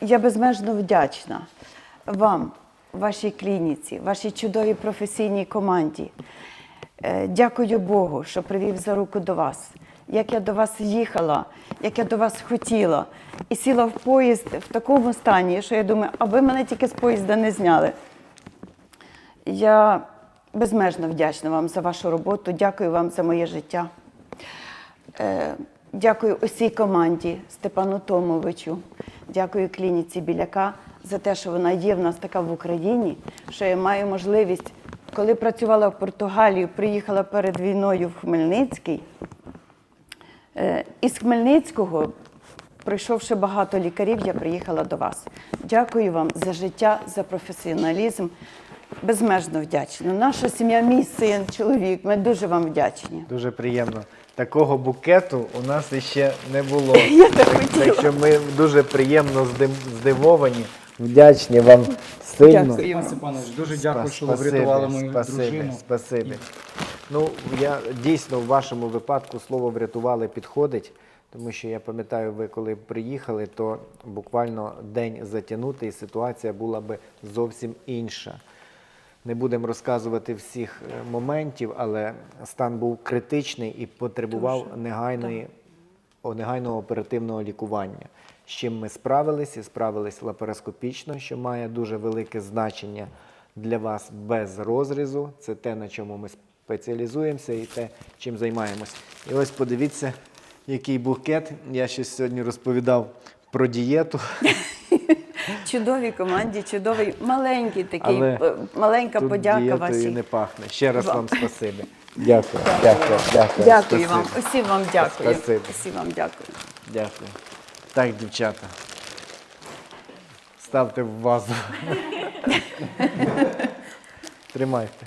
Я безмежно вдячна вам, вашій клініці, вашій чудовій професійній команді. Е, Дякую Богу, що привів за руку до вас. Як я до вас їхала, як я до вас хотіла, і сіла в поїзд в такому стані, що я думаю, аби мене тільки з поїзда не зняли. Я безмежно вдячна вам за вашу роботу. Дякую вам за моє життя. Дякую усій команді Степану Томовичу. Дякую клініці Біляка за те, що вона є в нас така в Україні, що я маю можливість, коли працювала в Португалії, приїхала перед війною в Хмельницький. Е, Із Хмельницького, пройшовши багато лікарів, я приїхала до вас. Дякую вам за життя, за професіоналізм. Безмежно вдячна. Наша сім'я, мій син, чоловік. Ми дуже вам вдячні. Дуже приємно. Такого букету у нас іще не було. Я так Так що ми дуже приємно здив- здивовані. Вдячні вам сильно. Дякую. Степан Степанович, дуже дякую, що ви врятували мою спасибі, дружину. Спасибі. Ну, я дійсно в вашому випадку слово врятували підходить, тому що я пам'ятаю, ви коли приїхали, то буквально день затягнутий, і ситуація була би зовсім інша. Не будемо розказувати всіх е, моментів, але стан був критичний і потребував негайної, негайного оперативного лікування. З чим ми справились і справились лапароскопічно, що має дуже велике значення для вас без розрізу. Це те, на чому ми спеціалізуємося і те, чим займаємось. І ось подивіться, який букет. Я ще сьогодні розповідав про дієту. Чудовій команді, чудовий маленький такий, Але е, маленька Тут подяка дієтою вашій. не пахне. Ще раз Вам. спасибі. Дякую, дякую, дякую. Дякую вам, Спасибі. усім вам дякую. Спасибі. Усім вам дякую. Дякую. Так, дівчата. Ставте в вазу. Тримайте.